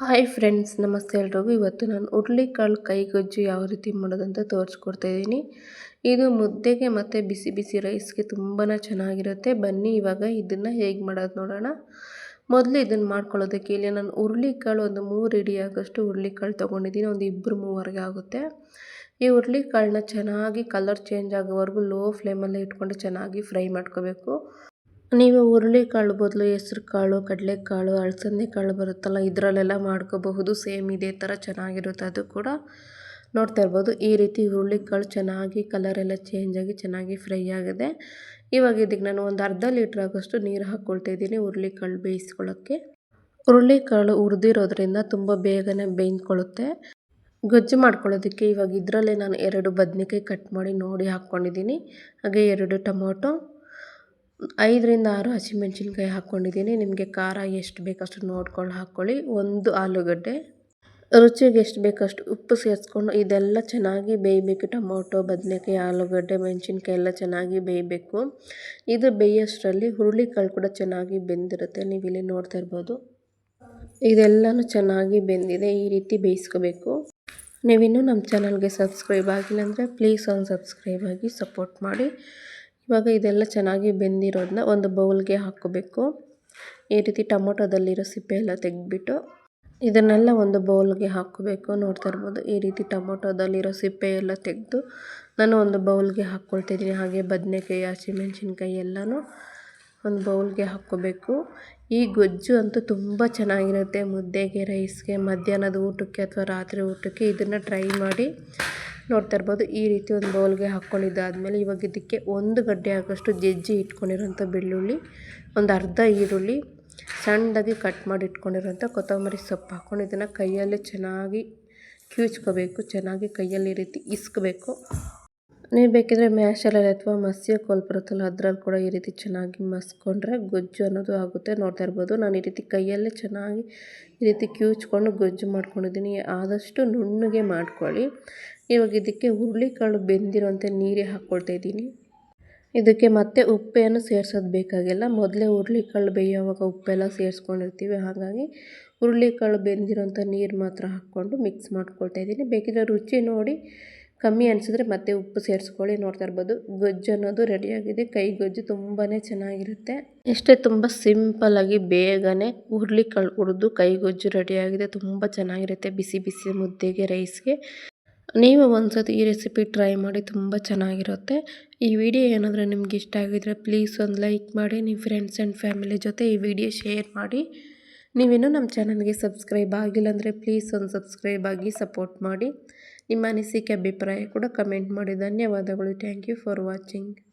Hi friends ನಮಸ್ತೆ ಎಲ್ರಿಗೂ. ಇವತ್ತು ನಾನು ಹುರುಳಿಕಾಳು ಕೈಗೊಜ್ಜು ಯಾವ ರೀತಿ ಮಾಡೋದಂತ ತೋರಿಸ್ಕೊಡ್ತಾ ಇದ್ದೀನಿ. ಇದು ಮುದ್ದೆಗೆ ಮತ್ತು ಬಿಸಿ ಬಿಸಿ ರೈಸ್ಗೆ ತುಂಬಾ ಚೆನ್ನಾಗಿರುತ್ತೆ. ಬನ್ನಿ, ಇವಾಗ ಇದನ್ನು ಹೇಗೆ ಮಾಡೋದು ನೋಡೋಣ. ಮೊದಲು ಇದನ್ನು ಮಾಡ್ಕೊಳ್ಳೋದಕ್ಕೆ ಇಲ್ಲಿ ನಾನು ಹುರುಳಿಕಾಳು ಒಂದು ಮೂರು ಇಡಿ ಆಗೋಷ್ಟು ಹುರುಳಿಕಾಳು ತೊಗೊಂಡಿದ್ದೀನಿ. ಒಂದು ಇಬ್ಬರು ಮೂವರೆಗೆ ಆಗುತ್ತೆ. ಈ ಹುರುಳಿಕಾಳನ್ನ ಚೆನ್ನಾಗಿ ಕಲರ್ ಚೇಂಜ್ ಆಗೋವರೆಗೂ ಲೋ ಫ್ಲೇಮಲ್ಲೇ ಇಟ್ಕೊಂಡು ಚೆನ್ನಾಗಿ ಫ್ರೈ ಮಾಡ್ಕೋಬೇಕು. ನೀವು ಹುರುಳಿಕಾಳು ಬದಲು ಹೆಸ್ರು ಕಾಳು ಕಡಲೆಕಾಳು ಅಲಸಂದೆ ಕಾಳು ಬರುತ್ತಲ್ಲ, ಇದರಲ್ಲೆಲ್ಲ ಮಾಡ್ಕೋಬಹುದು. ಸೇಮ್ ಇದೇ ಥರ ಚೆನ್ನಾಗಿರುತ್ತೆ. ಅದು ಕೂಡ ನೋಡ್ತಾ ಇರ್ಬೋದು. ಈ ರೀತಿ ಹುರುಳಿಕಾಳು ಚೆನ್ನಾಗಿ ಕಲರೆಲ್ಲ ಚೇಂಜ್ ಆಗಿ ಚೆನ್ನಾಗಿ ಫ್ರೈ ಆಗಿದೆ. ಇವಾಗ ಇದಕ್ಕೆ ನಾನು ಒಂದು ಅರ್ಧ ಲೀಟ್ರ್ ಆಗೋಷ್ಟು ನೀರು ಹಾಕ್ಕೊಳ್ತಾ ಇದ್ದೀನಿ ಹುರುಳಿಕಾಳು ಬೇಯಿಸ್ಕೊಳ್ಳೋಕ್ಕೆ. ಹುರುಳಿಕಾಳು ಹುರಿದಿರೋದ್ರಿಂದ ತುಂಬ ಬೇಗನೆ ಬೇಯ್ಕೊಳ್ಳುತ್ತೆ ಗೊಜ್ಜು ಮಾಡ್ಕೊಳ್ಳೋದಕ್ಕೆ ಇವಾಗ ಇದರಲ್ಲೇ ನಾನು ಎರಡು ಬದನೆಕಾಯಿ ಕಟ್ ಮಾಡಿ ನೋಡಿ ಹಾಕ್ಕೊಂಡಿದ್ದೀನಿ. ಹಾಗೆ ಎರಡು ಟೊಮೊಟೊ ಐದರಿಂದ ಆರು ಹಸಿಮೆಣ್ಸಿನ್ಕಾಯಿ ಹಾಕ್ಕೊಂಡಿದ್ದೀನಿ. ನಿಮಗೆ ಖಾರ ಎಷ್ಟು ಬೇಕಷ್ಟು ನೋಡ್ಕೊಂಡು ಹಾಕ್ಕೊಳ್ಳಿ. ಒಂದು ಆಲೂಗಡ್ಡೆ. ರುಚಿಗೆ ಎಷ್ಟು ಬೇಕಷ್ಟು ಉಪ್ಪು ಸೇರಿಸ್ಕೊಂಡು ಇದೆಲ್ಲ ಚೆನ್ನಾಗಿ ಬೇಯಬೇಕು. ಟೊಮೊಟೊ, ಬದನೆಕಾಯಿ, ಆಲೂಗಡ್ಡೆ, ಮೆಣಸಿನ್ಕಾಯಿ ಎಲ್ಲ ಚೆನ್ನಾಗಿ ಬೇಯಬೇಕು. ಇದು ಬೇಯೋಷ್ಟರಲ್ಲಿ ಹುರುಳಿಕಾಳು ಕೂಡ ಚೆನ್ನಾಗಿ ಬೆಂದಿರುತ್ತೆ. ನೀವು ಇಲ್ಲಿ ನೋಡ್ತಾ ಇರ್ಬೋದು. ಇದೆಲ್ಲನೂ ಚೆನ್ನಾಗಿ ಬೆಂದಿದೆ. ಈ ರೀತಿ ಬೇಯಿಸ್ಕೋಬೇಕು. ನೀವಿನ್ನೂ ನಮ್ಮ ಚಾನಲ್ಗೆ ಸಬ್ಸ್ಕ್ರೈಬ್ ಆಗಿಲ್ಲ ಅಂದರೆ ಪ್ಲೀಸ್ ಒಂದು ಸಬ್ಸ್ಕ್ರೈಬ್ ಆಗಿ ಸಪೋರ್ಟ್ ಮಾಡಿ. ಇವಾಗ ಇದೆಲ್ಲ ಚೆನ್ನಾಗಿ ಬೆಂದಿರೋದನ್ನ ಒಂದು ಬೌಲ್ಗೆ ಹಾಕ್ಕೋಬೇಕು. ಈ ರೀತಿ ಟೊಮೊಟೊದಲ್ಲಿರೋ ಸಿಪ್ಪೆ ಎಲ್ಲ ತೆಗೆದ್ಬಿಟ್ಟು ಇದನ್ನೆಲ್ಲ ಒಂದು ಬೌಲ್ಗೆ ಹಾಕ್ಕೋಬೇಕು. ನೋಡ್ತಾ ಇರ್ಬೋದು, ಈ ರೀತಿ ಟೊಮೊಟೊದಲ್ಲಿರೋ ಸಿಪ್ಪೆ ಎಲ್ಲ ತೆಗೆದು ನಾನು ಒಂದು ಬೌಲ್ಗೆ ಹಾಕ್ಕೊಳ್ತಿದ್ದೀನಿ ಹಾಗೆ ಬದನೆಕಾಯಿ, ಹಸಿಮೆಣ್ಸಿನ್ಕಾಯಿ ಎಲ್ಲನೂ ಒಂದು ಬೌಲ್ಗೆ ಹಾಕ್ಕೋಬೇಕು. ಈ ಗೊಜ್ಜು ಅಂತೂ ತುಂಬ ಚೆನ್ನಾಗಿರುತ್ತೆ ಮುದ್ದೆಗೆ, ರೈಸ್ಗೆ, ಮಧ್ಯಾಹ್ನದ ಊಟಕ್ಕೆ ಅಥವಾ ರಾತ್ರಿ ಊಟಕ್ಕೆ. ಇದನ್ನು ಟ್ರೈ ಮಾಡಿ ನೋಡ್ತಾ ಇರ್ಬೋದು. ಈ ರೀತಿ ಒಂದು ಬೌಲ್ಗೆ ಹಾಕ್ಕೊಂಡಿದ್ದಾದಮೇಲೆ ಇವಾಗ ಇದಕ್ಕೆ ಒಂದು ಗಡ್ಡೆ ಆಗೋಷ್ಟು ಜಜ್ಜಿ ಇಟ್ಕೊಂಡಿರೋಂಥ ಬೆಳ್ಳುಳ್ಳಿ, ಒಂದು ಅರ್ಧ ಈರುಳ್ಳಿ, ಸಣ್ಣದಾಗಿ ಕಟ್ ಮಾಡಿ ಇಟ್ಕೊಂಡಿರೋಂಥ ಕೊತ್ತಂಬರಿ ಸೊಪ್ಪು ಹಾಕ್ಕೊಂಡು ಇದನ್ನು ಕೈಯಲ್ಲೇ ಚೆನ್ನಾಗಿ ಕ್ಯೂಚ್ಕೋಬೇಕು ಚೆನ್ನಾಗಿ ಕೈಯಲ್ಲಿ ರೀತಿ ಇಸ್ಕಬೇಕು. ನೀವು ಬೇಕಿದ್ರೆ ಮ್ಯಾಶಲ್ಲಿ ಅಥವಾ ಮಸಿಯ ಕೋಲ್ ಬರುತ್ತಲ್ಲ ಅದ್ರಲ್ಲಿ ಕೂಡ ಈ ರೀತಿ ಚೆನ್ನಾಗಿ ಮಸ್ಕೊಂಡ್ರೆ ಗೊಜ್ಜು ಅನ್ನೋದು ಆಗುತ್ತೆ. ನೋಡ್ತಾ ಇರ್ಬೋದು. ನಾನು ಈ ರೀತಿ ಕೈಯಲ್ಲೇ ಚೆನ್ನಾಗಿ ಈ ರೀತಿ ಕ್ಯೂಚ್ಕೊಂಡು ಗೊಜ್ಜು ಮಾಡ್ಕೊಂಡಿದ್ದೀನಿ. ಆದಷ್ಟು ನುಣ್ಣಗೆ ಮಾಡ್ಕೊಳ್ಳಿ. ಇವಾಗ ಇದಕ್ಕೆ ಹುರುಳಿಕಾಳು ಬೆಂದಿರೋಂಥ ನೀರೇ ಹಾಕ್ಕೊಳ್ತಾ ಇದ್ದೀನಿ. ಇದಕ್ಕೆ ಮತ್ತೆ ಉಪ್ಪೇನು ಸೇರ್ಸೋದು ಬೇಕಾಗಿಲ್ಲ. ಮೊದಲೇ ಹುರುಳಿಕಾಳು ಬೇಯೋವಾಗ ಉಪ್ಪೆಲ್ಲ ಸೇರಿಸ್ಕೊಂಡಿರ್ತೀವಿ. ಹಾಗಾಗಿ ಹುರುಳಿಕಾಳು ಬೆಂದಿರೋಂಥ ನೀರು ಮಾತ್ರ ಹಾಕ್ಕೊಂಡು ಮಿಕ್ಸ್ ಮಾಡ್ಕೊಳ್ತಾ ಇದ್ದೀನಿ. ಬೇಕಿದ್ರೆ ರುಚಿ ನೋಡಿ ಕಮ್ಮಿ ಅನಿಸಿದ್ರೆ ಮತ್ತೆ ಉಪ್ಪು ಸೇರಿಸ್ಕೊಳ್ಳಿ ನೋಡ್ತಾ ಇರ್ಬೋದು. ಗೊಜ್ಜು ಅನ್ನೋದು ರೆಡಿಯಾಗಿದೆ ಕೈ ಗೊಜ್ಜು ತುಂಬಾ ಚೆನ್ನಾಗಿರುತ್ತೆ. ಎಷ್ಟೇ ತುಂಬ ಸಿಂಪಲ್ಲಾಗಿ ಬೇಗನೆ ಹುರುಳಿಕಾಳು ಹುರಿದು ಕೈ ಗೊಜ್ಜು ರೆಡಿಯಾಗಿದೆ ತುಂಬ ಚೆನ್ನಾಗಿರುತ್ತೆ ಬಿಸಿ ಬಿಸಿ ಮುದ್ದೆಗೆ ರೈಸ್ಗೆ ನೀವು ಒಂದ್ಸತಿ ಈ ರೆಸಿಪಿ ಟ್ರೈ ಮಾಡಿ ತುಂಬ ಚೆನ್ನಾಗಿರುತ್ತೆ. ಈ ವಿಡಿಯೋ ಏನಾದರೂ ನಿಮ್ಗೆ ಇಷ್ಟ ಆಗಿದ್ರೆ ಪ್ಲೀಸ್ ಒಂದು ಲೈಕ್ ಮಾಡಿ. ನಿಮ್ಮ ಫ್ರೆಂಡ್ಸ್ ಆ್ಯಂಡ್ ಫ್ಯಾಮಿಲಿ ಜೊತೆ ಈ ವಿಡಿಯೋ ಶೇರ್ ಮಾಡಿ. ನೀವಿನ್ನೂ ನಮ್ಮ ಚಾನಲ್ಗೆ ಸಬ್ಸ್ಕ್ರೈಬ್ ಆಗಿಲ್ಲ ಅಂದರೆ ಪ್ಲೀಸ್ ಒಂದು ಸಬ್ಸ್ಕ್ರೈಬ್ ಆಗಿ ಸಪೋರ್ಟ್ ಮಾಡಿ. ನಿಮ್ಮ ಅನಿಸಿಕೆ ಅಭಿಪ್ರಾಯ ಕೂಡ ಕಮೆಂಟ್ ಮಾಡಿ. ಧನ್ಯವಾದಗಳು. Thank you for watching.